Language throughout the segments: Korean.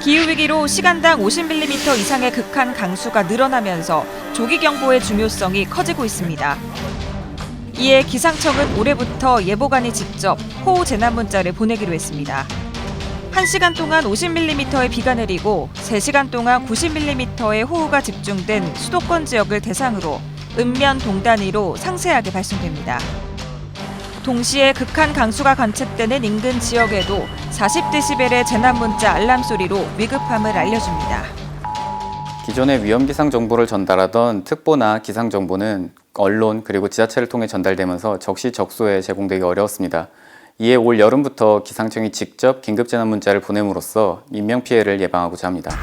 기후위기로 시간당 50mm 이상의 극한 강수가 늘어나면서 조기경보의 중요성이 커지고 있습니다. 이에 기상청은 올해부터 예보관이 직접 호우 재난 문자를 보내기로 했습니다. 1시간 동안 50mm의 비가 내리고 3시간 동안 90mm의 호우가 집중된 수도권 지역을 대상으로 읍면 동단위로 상세하게 발송됩니다. 동시에 극한 강수가 관측되는 인근 지역에도 40데시벨의 재난 문자 알람 소리로 위급함을 알려줍니다. 기존의 위험 기상 정보를 전달하던 특보나 기상 정보는 언론 그리고 지자체를 통해 전달되면서 적시적소에 제공되기 어려웠습니다. 이에 올 여름부터 기상청이 직접 긴급 재난 문자를 보냄으로써 인명 피해를 예방하고자 합니다.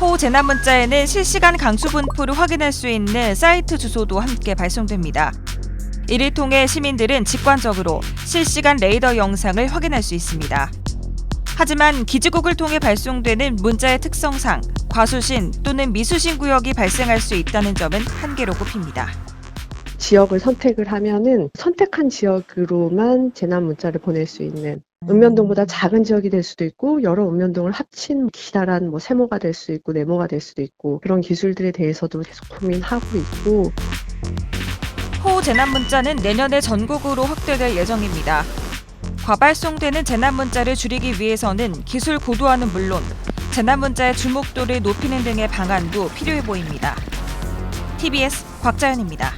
호우 재난 문자에는 실시간 강수 분포를 확인할 수 있는 사이트 주소도 함께 발송됩니다. 이를 통해 시민들은 직관적으로 실시간 레이더 영상을 확인할 수 있습니다. 하지만 기지국을 통해 발송되는 문자의 특성상 과수신 또는 미수신 구역이 발생할 수 있다는 점은 한계로 꼽힙니다. 지역을 선택을 하면은 선택한 지역으로만 재난 문자를 보낼 수 있는 읍면동보다 작은 지역이 될 수도 있고 여러 읍면동을 합친 기다란 뭐 세모가 될 수 있고 네모가 될 수도 있고 그런 기술들에 대해서도 계속 고민하고 있고 재난 문자는 내년에 전국으로 확대될 예정입니다. 과발송되는 재난 문자를 줄이기 위해서는 기술 고도화는 물론 재난 문자의 주목도를 높이는 등의 방안도 필요해 보입니다. TBS 곽자연입니다.